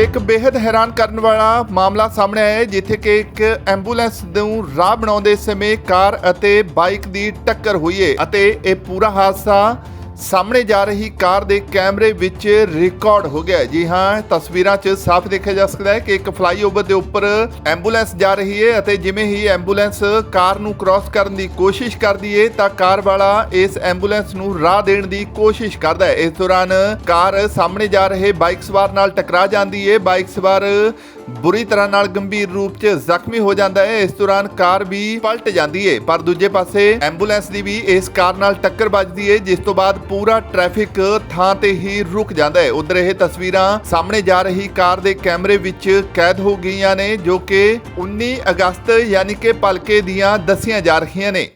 ਤੇ ਇੱਕ ਬੇहद ਹੈਰਾਨ ਕਰਨ ਵਾਲਾ ਮਾਮਲਾ ਸਾਹਮਣੇ ਆਇਆ ਹੈ, ਜਿੱਥੇ ਕਿ ਇੱਕ ਐਂਬੂਲੈਂਸ ਨੂੰ ਰਾਹ ਬਣਾਉਂਦੇ ਸਮੇਂ ਕਾਰ ਅਤੇ ਬਾਈਕ ਦੀ ਟੱਕਰ ਹੋਈ ਹੈ ਅਤੇ ਇਹ ਪੂਰਾ ਹਾਦਸਾ ਸਾਹਮਣੇ ਜਾ ਰਹੀ ਕਾਰ ਦੇ ਕੈਮਰੇ ਵਿੱਚ ਰਿਕਾਰਡ ਹੋ ਗਿਆ ਜੀ ਹਾਂ, ਤਸਵੀਰਾਂ 'ਚ ਸਾਫ਼ ਦੇਖਿਆ ਜਾ ਸਕਦਾ ਹੈ ਕਿ ਇੱਕ ਫਲਾਈਓਵਰ ਦੇ ਉੱਪਰ ਐਂਬੂਲੈਂਸ ਜਾ ਰਹੀ ਹੈ ਅਤੇ ਜਿਵੇਂ ਹੀ ਐਂਬੂਲੈਂਸ ਕਾਰ ਨੂੰ ਕ੍ਰਾਸ ਕਰਨ ਦੀ ਕੋਸ਼ਿਸ਼ ਕਰਦੀ ਹੈ ਤਾਂ ਕਾਰ ਵਾਲਾ ਇਸ ਐਂਬੂਲੈਂਸ ਨੂੰ ਰਾਹ ਦੇਣ ਦੀ ਕੋਸ਼ਿਸ਼ ਕਰਦਾ ਹੈ। ਇਸ ਦੌਰਾਨ ਕਾਰ ਸਾਹਮਣੇ ਜਾ ਰਹੇ ਬਾਈਕ ਸਵਾਰ ਨਾਲ ਟਕਰਾ ਜਾਂਦੀ ਹੈ ਬਾਈਕ ਸਵਾਰ ਬੁਰੀ ਤਰ੍ਹਾਂ ਨਾਲ ਗੰਭੀਰ ਰੂਪ 'ਚ ਜ਼ਖਮੀ ਹੋ ਜਾਂਦਾ ਹੈ। ਇਸ ਦੌਰਾਨ ਕਾਰ ਵੀ ਪਲਟ ਜਾਂਦੀ ਹੈ। ਪਰ ਦੂਜੇ ਪਾਸੇ ਐਂਬੂਲੈਂਸ ਦੀ ਵੀ ਇਸ ਕਾਰ ਨਾਲ ਟੱਕਰ ਵੱਜਦੀ ਹੈ, ਜਿਸ ਤੋਂ ਬਾਅਦ ਪੂਰਾ ਟ੍ਰੈਫਿਕ ਥਾਂ ਤੇ ਹੀ ਰੁਕ ਜਾਂਦਾ ਹੈ। ਉਧਰ ਇਹ ਤਸਵੀਰਾਂ ਸਾਹਮਣੇ ਜਾ ਰਹੀ ਕਾਰ ਦੇ ਕੈਮਰੇ ਵਿੱਚ ਕੈਦ ਹੋ ਗਈਆਂ ਨੇ, ਜੋ ਕਿ 19 ਅਗਸਤ ਯਾਨੀ ਕਿ ਭਲਕੇ ਦੀਆਂ ਦੱਸੀਆਂ ਜਾ ਰਹੀਆਂ ਨੇ।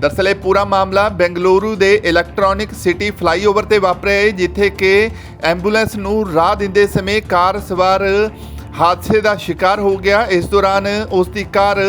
ਦਰਅਸਲ ਇਹ ਪੂਰਾ ਮਾਮਲਾ ਬੈਂਗਲੁਰੂ ਦੇ ਇਲੈਕਟ੍ਰੋਨਿਕ ਸਿਟੀ ਫਲਾਈਓਵਰ ਤੇ ਵਾਪਰਿਆ ਹੈ, ਜਿੱਥੇ ਕਿ ਐਂਬੂਲੈਂਸ ਨੂੰ ਰਾਹ ਦਿੰਦੇ ਸਮੇਂ ਕਾਰ ਸਵਾਰ ਹਾਦਸੇ ਦਾ ਸ਼ਿਕਾਰ ਹੋ ਗਿਆ। ਇਸ ਦੌਰਾਨ ਉਸ ਦੀ ਕਾਰ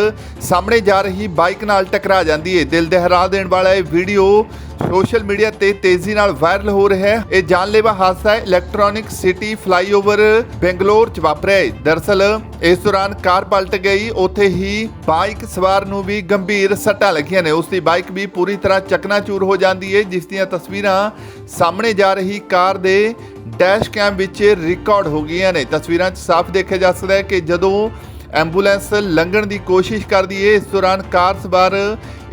ਸਾਹਮਣੇ ਜਾ ਰਹੀ ਬਾਈਕ ਨਾਲ ਟਕਰਾ ਜਾਂਦੀ ਹੈ। ਦਿਲ ਦਹਿਰਾ ਦੇਣ ਵਾਲਾ ਇਹ ਵੀਡੀਓ ਸੋਸ਼ਲ ਮੀਡੀਆ ਤੇ ਤੇਜ਼ੀ ਨਾਲ ਵਾਇਰਲ ਹੋ ਰਿਹਾ ਹੈ। ਇਹ ਜਾਨਲੇਵਾ ਹਾਦਸਾ ਇਲੈਕਟ੍ਰੋਨਿਕ ਸਿਟੀ ਫਲਾਈਓਵਰ ਬੈਂਗਲੌਰ ਚ ਵਾਪਰਿਆ ਹੈ। ਦਰਅਸਲ ਇਸ ਦੌਰਾਨ ਕਾਰ ਪਲਟ ਗਈ। ਉੱਥੇ ਹੀ ਬਾਈਕ ਸਵਾਰ ਨੂੰ ਵੀ ਗੰਭੀਰ ਸੱਟਾਂ ਲੱਗੀਆਂ ਨੇ। ਉਸ ਦੀ ਬਾਈਕ ਵੀ ਪੂਰੀ ਤਰ੍ਹਾਂ ਚਕਨਾਚੂਰ ਹੋ ਜਾਂਦੀ ਹੈ। ਜਿਸ ਦੀਆਂ ਤਸਵੀਰਾਂ ਸਾਹਮਣੇ ਜਾ ਰਹੀ ਕਾਰ ਦੇ ਡੈਸ਼ ਕੈਮ ਵਿੱਚ ਰਿਕਾਰਡ ਹੋ ਗਈਆਂ ਨੇ। ਤਸਵੀਰਾਂ 'ਚ ਸਾਫ਼ ਦੇਖਿਆ ਜਾ ਸਕਦਾ ਹੈ ਕਿ ਜਦੋਂ ਐਂਬੂਲੈਂਸ ਲੰਘਣ ਦੀ ਕੋਸ਼ਿਸ਼ ਕਰਦੀ ਹੈ ਇਸ ਦੌਰਾਨ ਕਾਰ ਸਵਾਰ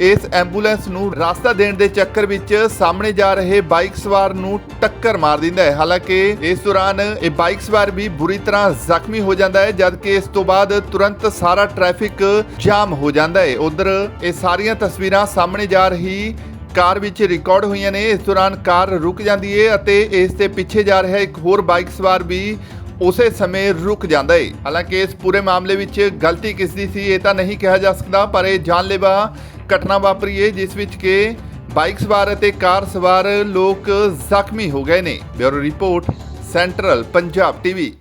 ਇਸ ਐਂਬੂਲੈਂਸ ਨੂੰ ਰਸਤਾ ਦੇਣ ਦੇ ਚੱਕਰ ਵਿੱਚ ਸਾਹਮਣੇ ਜਾ ਰਹੇ ਬਾਈਕ ਸਵਾਰ ਨੂੰ ਟੱਕਰ ਮਾਰ ਦਿੰਦਾ ਹੈ। ਹਾਲਾਂਕਿ ਇਸ ਦੌਰਾਨ ਇਹ ਬਾਈਕ ਸਵਾਰ ਵੀ ਬੁਰੀ ਤਰ੍ਹਾਂ ਜ਼ਖਮੀ ਹੋ ਜਾਂਦਾ ਹੈ, ਜਦਕਿ ਇਸ ਤੋਂ ਬਾਅਦ ਤੁਰੰਤ ਸਾਰਾ ਟ੍ਰੈਫਿਕ ਜਾਮ ਹੋ ਜਾਂਦਾ ਹੈ। ਉਧਰ ਇਹ ਸਾਰੀਆਂ ਤਸਵੀਰਾਂ ਸਾਹਮਣੇ ਜਾ ਰਹੀ ਕਾਰ ਵਿੱਚ ਰਿਕਾਰਡ ਹੋਈਆਂ ਨੇ। ਇਸ ਦੌਰਾਨ ਕਾਰ ਰੁਕ ਜਾਂਦੀ ਹੈ ਅਤੇ ਇਸ ਦੇ ਪਿੱਛੇ ਜਾ ਰਿਹਾ ਇੱਕ ਹੋਰ ਬਾਈਕ ਸਵਾਰ ਵੀ ਉਸੇ ਸਮੇਂ ਰੁਕ ਜਾਂਦਾ ਹੈ ਹਾਲਾਂਕਿ ਇਸ ਪੂਰੇ ਮਾਮਲੇ ਵਿੱਚ ਗਲਤੀ ਕਿਸ ਦੀ ਸੀ ਇਹ ਤਾਂ ਨਹੀਂ ਕਿਹਾ ਜਾ ਸਕਦਾ, ਪਰ ਇਹ ਜਾਨਲੇਵਾ ਘਟਨਾ ਵਾਪਰੀ ਹੈ ਜਿਸ ਵਿੱਚ ਕਿ ਬਾਈਕ ਸਵਾਰ ਅਤੇ ਕਾਰ ਸਵਾਰ ਲੋਕ ਜ਼ਖਮੀ ਹੋ ਗਏ ਨੇ। Bureau report, central Punjab TV.